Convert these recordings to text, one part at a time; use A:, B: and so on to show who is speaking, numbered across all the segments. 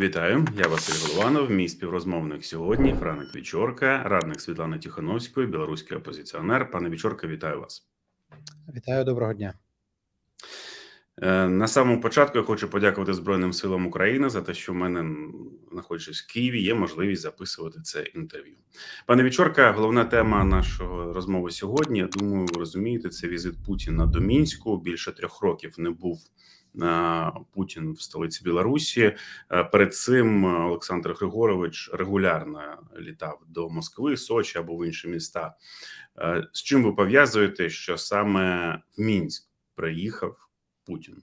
A: Вітаю, я Василь Голованов, мій співрозмовник сьогодні. Франик Вічорка, радник Світлани Тихановської, білоруський опозиціонер. Пане Вічорка, вітаю вас.
B: Вітаю, доброго дня.
A: Е, На самому початку я хочу подякувати Збройним силам України за те, що в мене, знаходячись в Києві, є можливість записувати це інтерв'ю. Пане Вічорка, головна тема нашої розмови сьогодні. Я думаю, ви розумієте, це візит Путіна до Мінську. Більше трьох років не був Путін в столиці Білорусі. Е, Перед цим Олександр Григорович регулярно літав до Москви, Сочі або в інші міста. Е, З чим ви пов'язуєте, що саме в Мінськ приїхав Путін?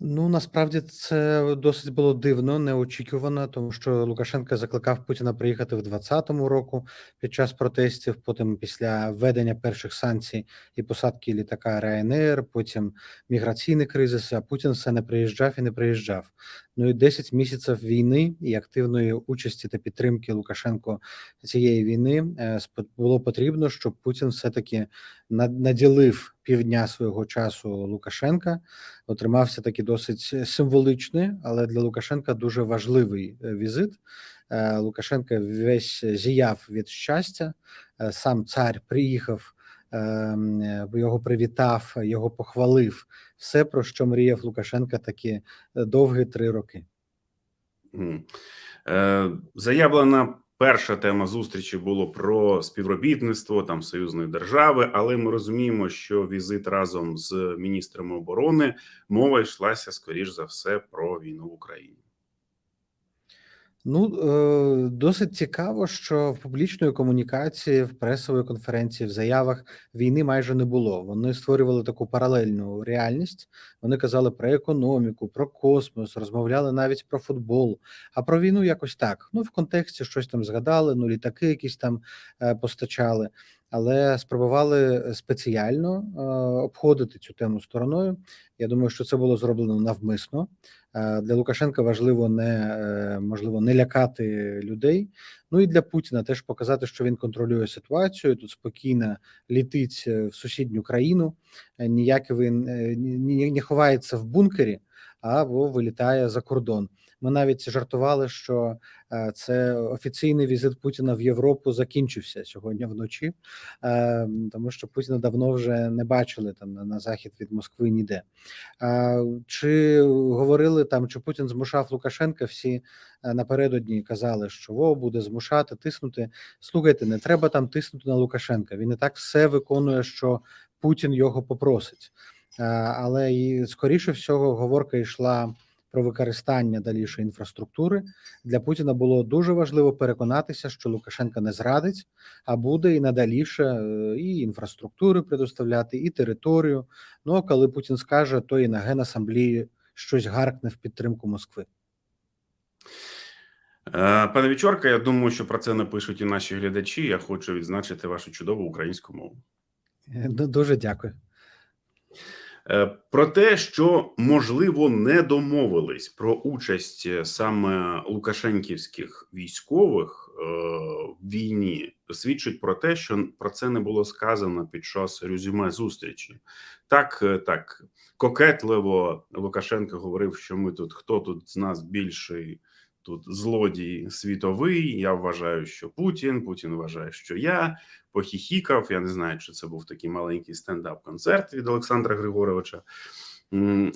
B: Ну насправді це досить було дивно, неочікувано, тому що Лукашенко закликав Путіна приїхати в 2020 року під час протестів. Потім після введення перших санкцій і посадки літака Ryanair, потім міграційний кризис. А Путін все не приїжджав і не приїжджав. Ну і 10 місяців війни і активної участі та підтримки Лукашенко цієї війни е, було потрібно, щоб Путін все таки наділив півдня свого часу Лукашенка. Отримався такий досить символичний, але для Лукашенка дуже важливий е, візит. Е, Лукашенко весь зіяв від щастя. Сам цар приїхав, його привітав, його похвалив. Все, про що мріяв Лукашенка, такі е, довгі три роки.
A: Е, Заявлена перша тема зустрічі було про співробітництво там союзної держави, але ми розуміємо, що візит разом з міністрами оборони мова йшлася скоріш за все про війну в Україні.
B: Ну, е, досить цікаво, що в публічної комунікації, в пресової конференції, в заявах війни майже не було. Вони створювали таку паралельну реальність. Вони казали про економіку, про космос, розмовляли навіть про футбол. А про війну якось так. Ну, в контексті щось там згадали, ну літаки якісь там е, постачали, але спробували спеціально е, обходити цю тему стороною. Я думаю, що це було зроблено навмисно. Е, Для Лукашенка важливо не е, можливо не лякати людей. Ну і для Путіна теж показати, що він контролює ситуацію. Тут спокійно літить е, в сусідню країну. е, Ніяк він е, не ховається в бункері, або вилітає за кордон. Ми навіть жартували, що е, це офіційний візит Путіна в Європу закінчився сьогодні вночі, е, тому що Путіна давно вже не бачили там на, захід від Москви ніде. Чи говорили там, чи Путін змушав Лукашенка? Всі е, напередодні казали, що во буде змушати, тиснути. Слухайте, не треба там тиснути на Лукашенка. Він і так все виконує, що Путін його попросить. Але і скоріше всього говорка йшла про використання далі інфраструктури. Для Путіна було дуже важливо переконатися, що Лукашенка не зрадить, а буде і надаліше е, і інфраструктури предоставляти, і територію. Ну а коли Путін скаже, то і на генасамблеї щось гаркне в підтримку Москви.
A: Е, Пане Вічорка, я думаю, що про це напишуть і наші глядачі. Я хочу відзначити вашу чудову українську мову.
B: Е, Дуже дякую.
A: Е, Про те, що можливо не домовились про участь е, саме лукашенківських військових е, в війні, свідчить про те, що про це не було сказано під час резюме зустрічі. Так, так кокетливо Лукашенко говорив, що ми тут хто тут з нас більший. Тут злодій світовий. Я вважаю, що Путін. Путін вважає, що я похіхікав. Я не знаю, чи це був такий маленький стендап-концерт від Олександра Григоровича.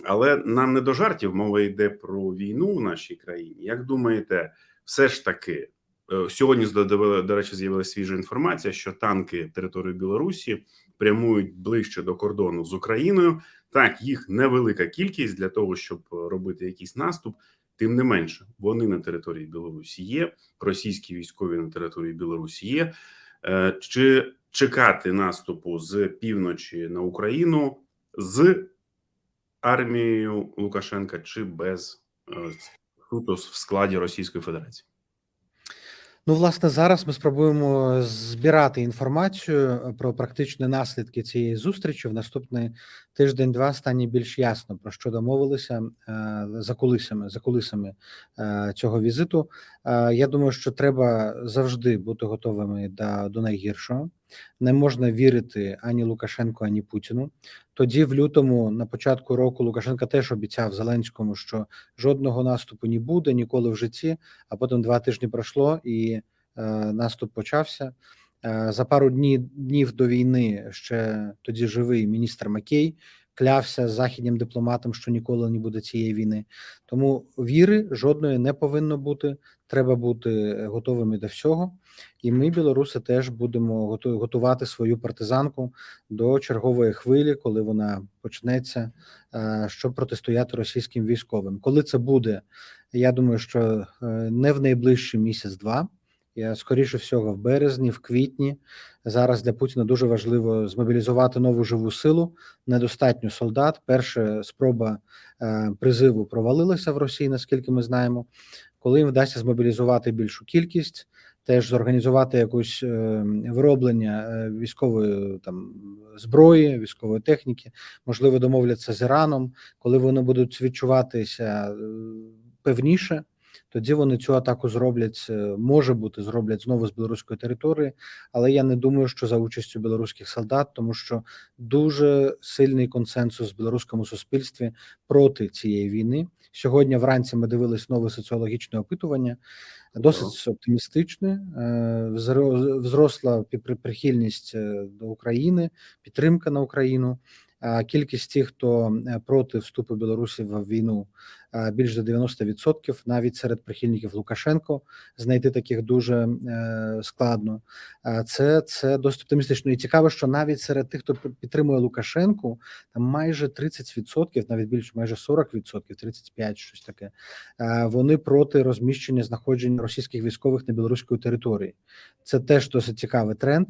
A: Але нам не до жартів мова йде про війну в нашій країні. Як думаєте, все ж таки е, сьогодні до речі, з'явилася свіжа інформація, що танки території Білорусі прямують ближче до кордону з Україною. Так, їх невелика кількість для того, щоб робити якийсь наступ. Тим не менше, вони на території Білорусі є. Російські військові на території Білорусі є. Е, Чи чекати наступу з півночі на Україну з армією Лукашенка чи без е, суто в складі Російської Федерації?
B: Ну, власне, зараз ми спробуємо збирати інформацію про практичні наслідки цієї зустрічі. В наступний тиждень-два стане більш ясно про що домовилися е, за кулисами за кулисами е, цього візиту. Е, Я думаю, що треба завжди бути готовими до, до найгіршого. Не можна вірити ані Лукашенку, ані Путіну. Тоді, в лютому, на початку року, Лукашенка теж обіцяв Зеленському, що жодного наступу не буде ніколи в житті. А потім два тижні пройшло, і е, наступ почався. Е, За пару днів днів до війни ще тоді живий міністр Макей клявся західнім дипломатам, що ніколи не буде цієї війни. Тому віри жодної не повинно бути. Треба бути готовими до всього. І ми, білоруси, теж будемо готу- готувати свою партизанку до чергової хвилі, коли вона почнеться, е, щоб протистояти російським військовим. Коли це буде, я думаю, що е, не в найближчий місяць-два. Я скоріше всього в березні, в квітні. Зараз для Путіна дуже важливо змобілізувати нову живу силу. Недостатньо солдат. Перша спроба е, призиву провалилася в Росії, наскільки ми знаємо. Коли їм вдасться змобілізувати більшу кількість, теж зорганізувати якусь е, вироблення е, військової там зброї, військової техніки, можливо, домовляться з Іраном, коли вони будуть відчуватися е, певніше. Тоді вони цю атаку зроблять, е, може бути, зроблять знову з білоруської території, але я не думаю, що за участю білоруських солдат, тому що дуже сильний консенсус в білоруському суспільстві проти цієї війни. Сьогодні вранці ми дивились нове соціологічне опитування, досить оптимістичне. Е, взро- прихильність е, до України, підтримка на Україну. А Кількість тих, хто проти вступу Білорусі в війну, більш за 90%, навіть серед прихильників Лукашенко знайти таких дуже е, складно. А Це це досить оптимістично. І цікаво, що навіть серед тих, хто підтримує Лукашенку, там майже 30%, навіть більше, майже 40%, 35%, щось таке. е, Вони проти розміщення знаходження російських військових на білоруської території. Це теж досить цікавий тренд.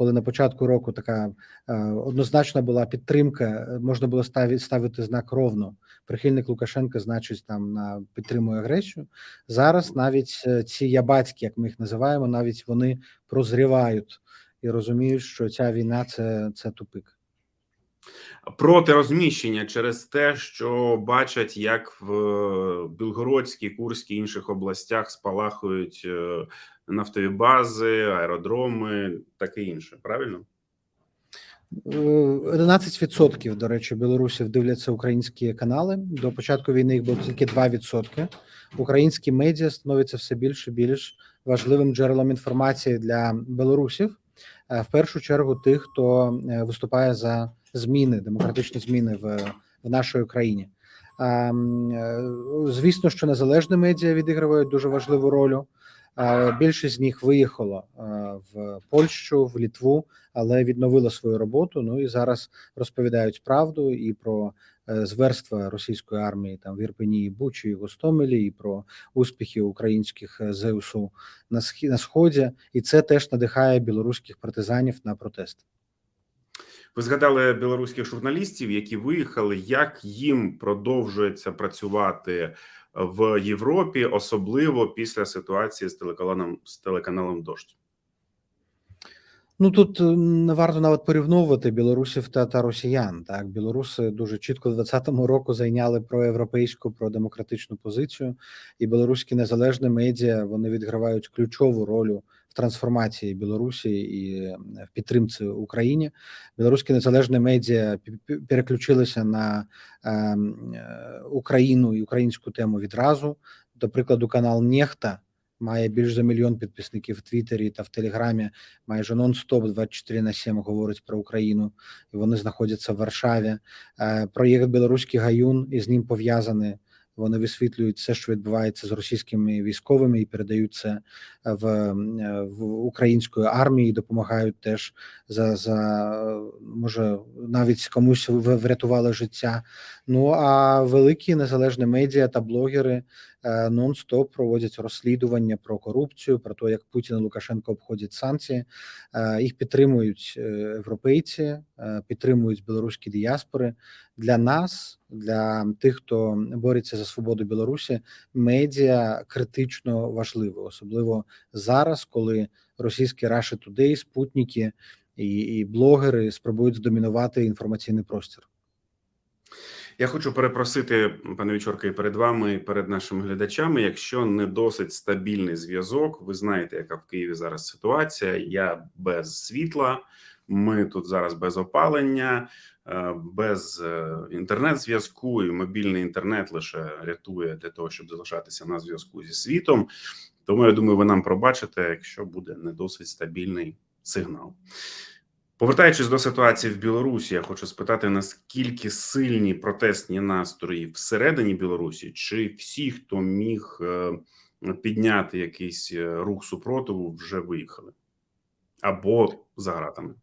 B: Коли на початку року така е, однозначна була підтримка, е, можна було ставити, ставити знак ровно. Прихильник Лукашенка, значить, там на підтримує агресію. Зараз навіть е, ці ябацькі, як ми їх називаємо, навіть вони прозрівають і розуміють, що ця війна це, це тупик.
A: Проти розміщення через те, що бачать, як в е, Білгородській, Курській інших областях спалахують е, нафтові бази, аеродроми, таке інше. Правильно?
B: Е, 11%, до речі, білорусів дивляться українські канали. До початку війни їх було тільки 2%. Українські медіа становляться все більше і більш важливим джерелом інформації для білорусів. Е, В першу чергу тих, хто виступає за зміни, демократичні зміни в, в нашій країні. Ем, е, Звісно, що незалежні медіа відіграють дуже важливу роль. Е, Більшість з них виїхало е, в Польщу, в Літву, але відновила свою роботу. Ну і зараз розповідають правду і про зверства російської армії там в Ірпені, Бучі, і Гостомелі, і про успіхи українських ЗСУ на сході. І це теж надихає білоруських партизанів на протест.
A: Ви згадали білоруських журналістів, які виїхали. Як їм продовжується працювати в Європі, особливо після ситуації з телеканалом з телеканалом Дождь?
B: Ну тут е, не варто навіть порівнювати білорусів та, та росіян. Так, білоруси дуже чітко в 2020 року зайняли проєвропейську, продемократичну позицію, і білоруські незалежні медіа вони відгравають ключову роль в трансформації Білорусі і в підтримці Україні. Білоруські незалежні медіа переключилися на ем, е, Україну і українську тему відразу. До прикладу, канал Нехта має більш за мільйон підписників в Твіттері та в Телеграмі. Майже нон-стоп 24 на 7 говорить про Україну. І вони знаходяться в Варшаві. Е, Проєкт Білоруський гаюн і з ним пов'язані. Вони висвітлюють все, що відбувається з російськими військовими, і передають це в, е, в української армії, допомагають теж за, за е, може навіть комусь врятували життя. Ну а великі незалежні медіа та блогери е, нон-стоп проводять розслідування про корупцію, про те, як Путін і Лукашенко обходять санкції. Е, Їх підтримують е, європейці, е, підтримують білоруські діаспори. Для нас, для тих, хто бореться за свободу Білорусі, медіа критично важливо, особливо зараз, коли російські Russia Today, спутники і, і блогери спробують здомінувати інформаційний простір.
A: Я хочу перепросити, пане Вічорка, і перед вами, і перед нашими глядачами. Якщо не досить стабільний зв'язок, ви знаєте, яка в Києві зараз ситуація. Я без світла. Ми тут зараз без опалення, е, без е, інтернет-зв'язку, і мобільний інтернет лише рятує для того, щоб залишатися на зв'язку зі світом. Тому я думаю, ви нам пробачите, якщо буде не досить стабільний сигнал. Повертаючись до ситуації в Білорусі, я хочу спитати, наскільки сильні протестні настрої всередині Білорусі, чи всі, хто міг е, підняти якийсь е, рух супротиву, вже виїхали або за гратами?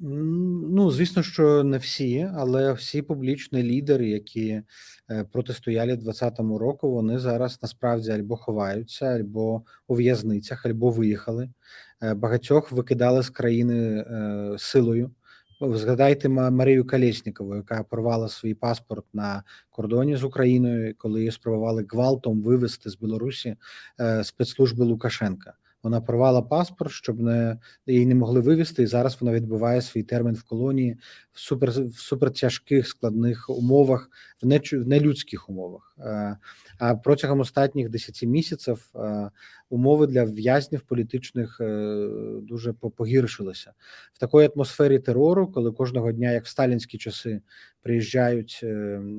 B: Ну, звісно, що не всі, але всі публічні лідери, які е, протистояли в 2020 року, вони зараз насправді або ховаються, або у в'язницях, або виїхали. Е, Багатьох викидали з країни е, силою. Згадайте Марію Колєснікову, яка порвала свій паспорт на кордоні з Україною, коли її спробували гвалтом вивезти з Білорусі е, спецслужби Лукашенка. Вона порвала паспорт, щоб не її не могли вивезти, і зараз вона відбуває свій термін в колонії в супер в супертяжких складних умовах, в нелюдських умовах. Е, А протягом останніх 10 місяців е, умови для в'язнів політичних е, дуже по- погіршилися в такої атмосфері терору, коли кожного дня, як в сталінські часи, приїжджають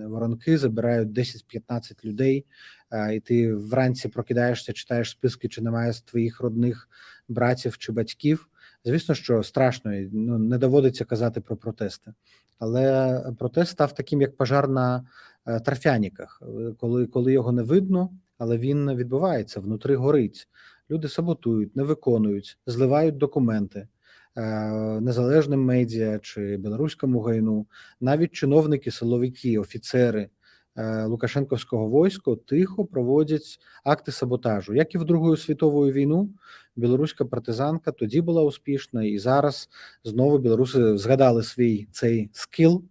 B: воронки, забирають 10-15 людей, і ти вранці прокидаєшся, читаєш списки, чи немає з твоїх родних братів чи батьків. Звісно, що страшно, і, ну не доводиться казати про протести, але протест став таким, як пожар на е, торфяніках, Е, коли, коли його не видно, але він відбувається, внутри горить. Люди саботують, не виконують, зливають документи е, незалежним медіа чи білоруському гайну, навіть чиновники, силовики, офіцери Лукашенковського війська тихо проводять акти саботажу, як і в Другу світову війну. Білоруська партизанка тоді була успішна, і зараз знову білоруси згадали свій цей скіл.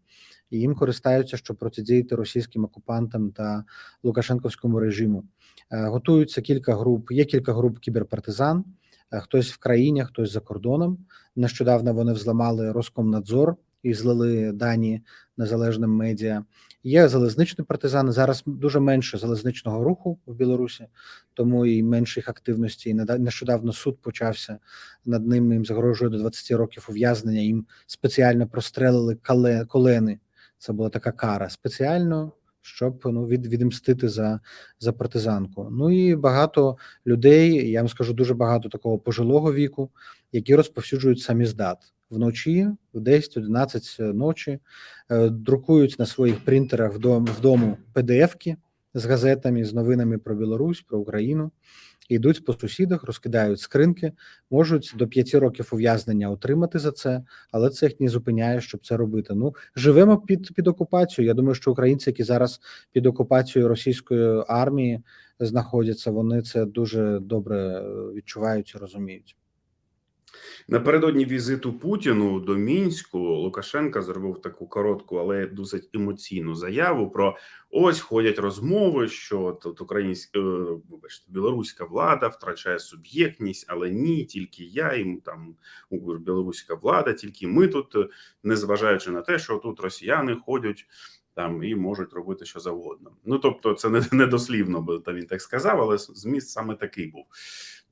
B: І їм користаються, щоб протидіяти російським окупантам та Лукашенковському режиму. Е, Готуються кілька груп. Є кілька груп кіберпартизан. е, Хтось в країні, хтось за кордоном. Нещодавно вони взламали Роскомнадзор і злили дані незалежним медіа. Є залізничні партизани. Зараз дуже менше залізничного руху в Білорусі, тому і менше їх активності. Нещодавно суд почався над ним. Їм загрожує до 20 років ув'язнення. Їм спеціально прострелили колени. Це була така кара спеціально, щоб ну від, відмстити за, за партизанку. Ну і багато людей. Я вам скажу дуже багато такого пожилого віку, які розповсюджують саміздат вночі, в 10-11 ночі, е, друкують на своїх принтерах вдома, PDF-ки з газетами, з новинами про Білорусь, про Україну. Йдуть по сусідах, розкидають скринки, можуть до 5 років ув'язнення отримати за це, але це їх не зупиняє, щоб це робити. Ну живемо під під окупацією. Я думаю, що українці, які зараз під окупацією російської армії знаходяться, вони це дуже добре е, відчувають і розуміють.
A: Напередодні візиту Путіну до мінську Лукашенка зробив таку коротку, але досить емоційну заяву про ось ходять розмови, що тут українська е, вибачте, білоруська влада втрачає суб'єктність, але ні, тільки я і там білоруська влада, тільки ми тут, е, незважаючи на те, що тут росіяни ходять. Там і можуть робити що завгодно. Ну тобто, це не, не дослівно, бо там він так сказав, але зміст саме такий був.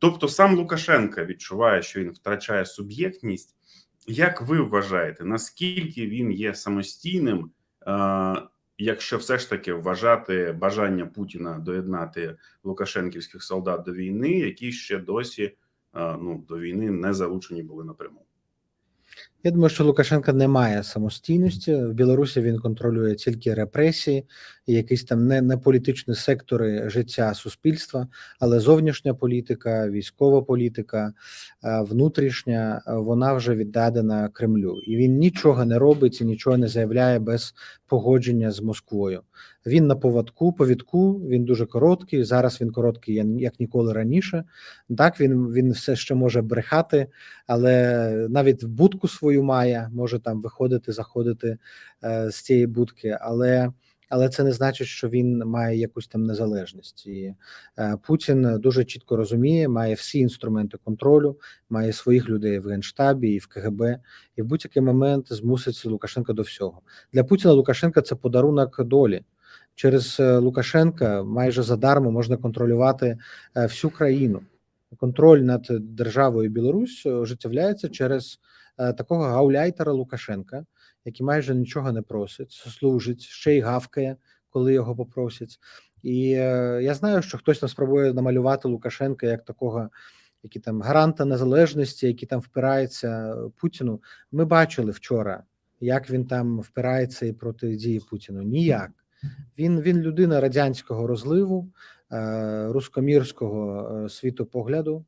A: Тобто, сам Лукашенка відчуває, що він втрачає суб'єктність. Як ви вважаєте, наскільки він є самостійним, е, якщо все ж таки вважати бажання Путіна доєднати Лукашенківських солдат до війни, які ще досі е, ну до війни не залучені були напряму?
B: Я думаю, що Лукашенка не має самостійності. В Білорусі він контролює тільки репресії, і якісь там не, не політичні сектори життя суспільства, але зовнішня політика, військова політика, е, внутрішня, е, вона вже віддадена Кремлю, і він нічого не робить і нічого не заявляє без погодження з Москвою. Він на поводку, повідку, він дуже короткий. Зараз він короткий, як- як ніколи раніше. Так, він, він все ще може брехати, але навіть будку свою має, може там виходити, заходити е, з цієї будки. Але але це не значить, що він має якусь там незалежність. І е, Путін дуже чітко розуміє, має всі інструменти контролю, має своїх людей в генштабі і в КГБ, і в будь-який момент змусить Лукашенка до всього. Для Путіна Лукашенка це подарунок долі. Через е, Лукашенка майже задармо можна контролювати е, всю країну. Контроль над державою Білорусь ожитавляється через е, такого гауляйтера Лукашенка, який майже нічого не просить, служить, ще й гавкає, коли його попросять. І е, я знаю, що хтось там спробує намалювати Лукашенка як такого, який там гаранта незалежності, який там впирається Путіну. Ми бачили вчора, як він там впирається і протидіє Путіну. Ніяк. Він він людина радянського розливу, е, рускомірського е, світопогляду.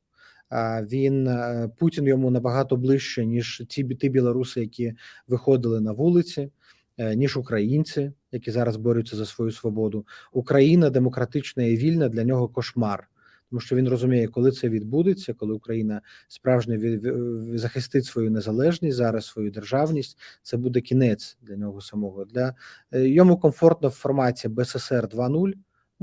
B: Він е, Путін йому набагато ближче, ніж ті ті білоруси, які виходили на вулиці, е, ніж українці, які зараз борються за свою свободу. Україна демократична і вільна для нього кошмар. Тому що він розуміє, коли це відбудеться, коли Україна справжньо захистить свою незалежність, зараз свою державність, це буде кінець для нього самого. Для е, йому комфортно в форматі БССР 2.0,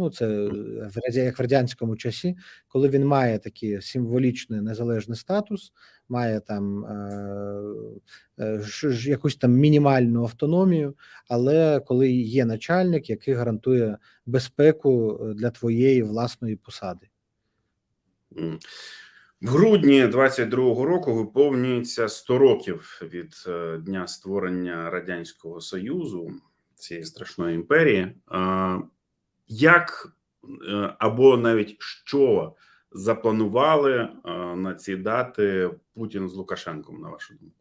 B: Ну, це е, в як в радянському часі, коли він має такий символічний незалежний статус, має там е, е, якусь там мінімальну автономію, але коли є начальник, який гарантує безпеку е, для твоєї власної посади.
A: В грудні 22-го року виповнюється 100 років від е, дня створення Радянського Союзу, цієї страшної імперії. Як е, або навіть що запланували е, на ці дати Путін з Лукашенком, на вашу думку?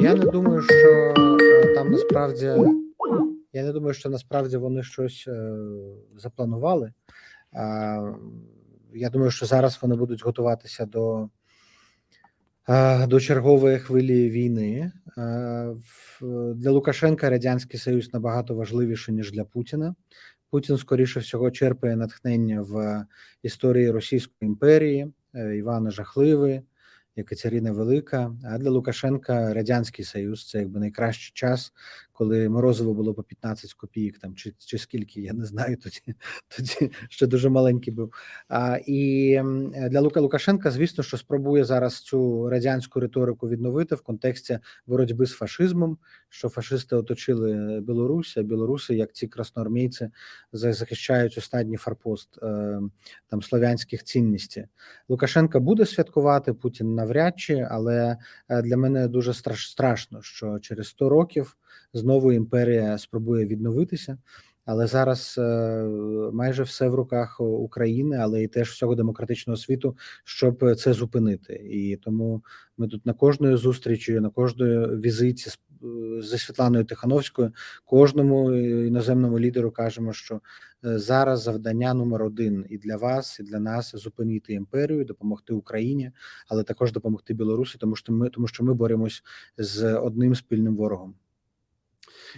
B: Я не думаю, що е, там насправді я не думаю, що насправді вони щось запланували. Я думаю, що зараз вони будуть готуватися до, до чергової хвилі війни. Е, Для Лукашенка Радянський Союз набагато важливіше, ніж для Путіна. Путін, скоріше всього, черпає натхнення в історії Російської імперії, е, Івана Жахливий, Екатерина Велика. А для Лукашенка Радянський Союз це якби найкращий час, коли морозиво було по 15 копійок, там чи, чи скільки, я не знаю. Тоді тоді ще дуже маленький був. А, і для Лука Лукашенка, звісно, що спробує зараз цю радянську риторику відновити в контексті боротьби з фашизмом, що фашисти оточили Білорусь, а білоруси, як ці красноармійці, захищають останній форпост е, там слов'янських цінностей. Лукашенка буде святкувати Путін навряд чи, але е, для мене дуже страш, страшно, що через 100 років знову імперія спробує відновитися. Але зараз е, майже все в руках України, але і теж всього демократичного світу, щоб це зупинити. І тому ми тут на кожної зустрічі, на кожної візиті е, зі Світланою Тихановською, кожному іноземному лідеру кажемо, що е, зараз завдання номер один і для вас, і для нас зупинити імперію, допомогти Україні, але також допомогти Білорусі, тому що ми тому, що ми боремось з одним спільним ворогом.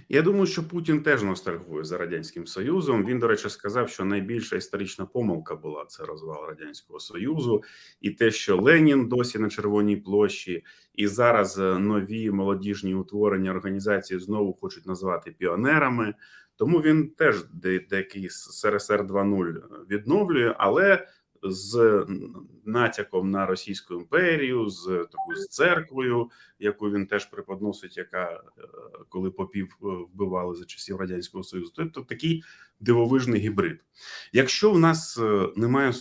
A: Я думаю, що Путін теж ностальгує за радянським союзом. Він, до речі, сказав, що найбільша історична помилка була це розвал радянського союзу, і те, що Ленін досі на Червоній площі, і зараз е, нові молодіжні утворення організації знову хочуть назвати піонерами. Тому він теж де- деякий СРСР 2.0 відновлює, але з натяком на Російську імперію, з такою з церквою, яку він теж преподносить, яка е, коли попів е, вбивали за часів радянського союзу. Тобто такий дивовижний гібрид. Якщо в нас е, немає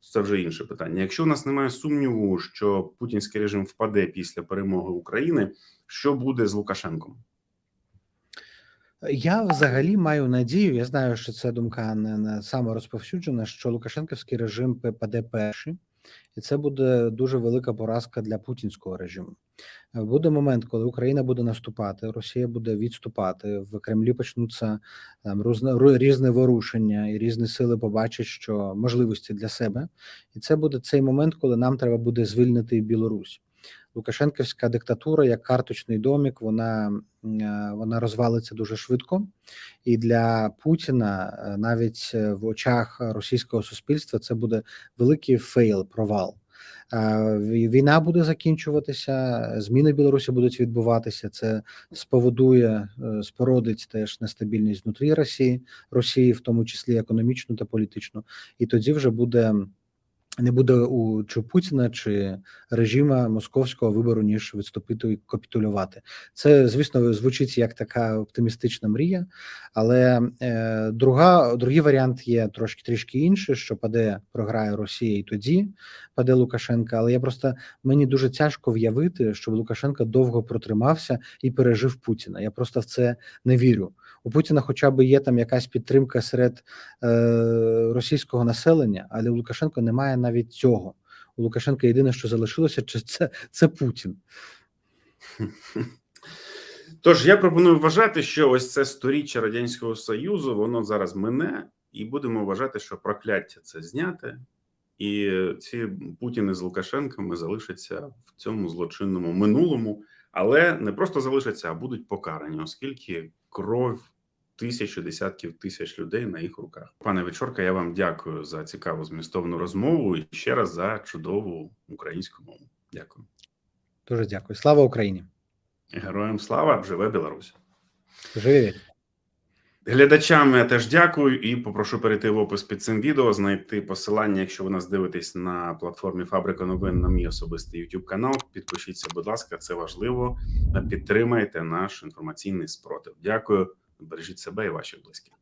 A: це вже інше питання. Якщо в нас немає сумніву, що путінський режим впаде після перемоги України, що буде з Лукашенком?
B: Я взагалі маю надію. Я знаю, що це думка не, не саморозповсюджена, що Лукашенківський режим паде перший, і це буде дуже велика поразка для путінського режиму. Буде момент, коли Україна буде наступати, Росія буде відступати. В Кремлі почнуться там різне ворушення, і різні сили побачать, що можливості для себе, і це буде цей момент, коли нам треба буде звільнити Білорусь. Лукашенківська диктатура, як карточний домік, вона, е, вона розвалиться дуже швидко. І для Путіна е, навіть е, в очах російського суспільства це буде великий фейл, провал. Війна буде закінчуватися, зміни в Білорусі будуть відбуватися. Це спроводує, е, спородить теж нестабільність внутрі Росії, Росії, в тому числі економічну та політичну. І тоді вже буде не буде у чи Путіна чи режима московського вибору, ніж відступити і капітулювати. Це, звісно, звучить як така оптимістична мрія, але е, друга, другий варіант є трошки трішки інший, що паде, програє Росія, і тоді паде Лукашенка. Але я просто мені дуже тяжко в'явити, щоб Лукашенко довго протримався і пережив Путіна. Я просто в це не вірю. У Путіна, хоча б є там якась підтримка серед е, російського населення, але у Лукашенка немає навіть цього. У Лукашенка єдине, що залишилося, це, це Путін.
A: Тож я пропоную вважати, що ось це сторіччя радянського союзу, воно зараз мине, і будемо вважати, що прокляття це зняте, і ці Путіни з Лукашенками залишаться в цьому злочинному минулому, але не просто залишаться, а будуть покарані, оскільки кров тисячі, десятків тисяч людей на їх руках. Пане Вечорка, я вам дякую за цікаву змістовну розмову і ще раз за чудову українську мову. Дякую.
B: Дуже дякую. Слава Україні!
A: Героям слава! Живе Білорусь!
B: Живі!
A: Глядачам я теж дякую і попрошу перейти в опис під цим відео, знайти посилання, якщо ви нас дивитесь на платформі Фабрика новин на мій особистий YouTube канал. Підпишіться, будь ласка, це важливо. Підтримайте наш інформаційний спротив. Дякую, бережіть себе і ваших близьких.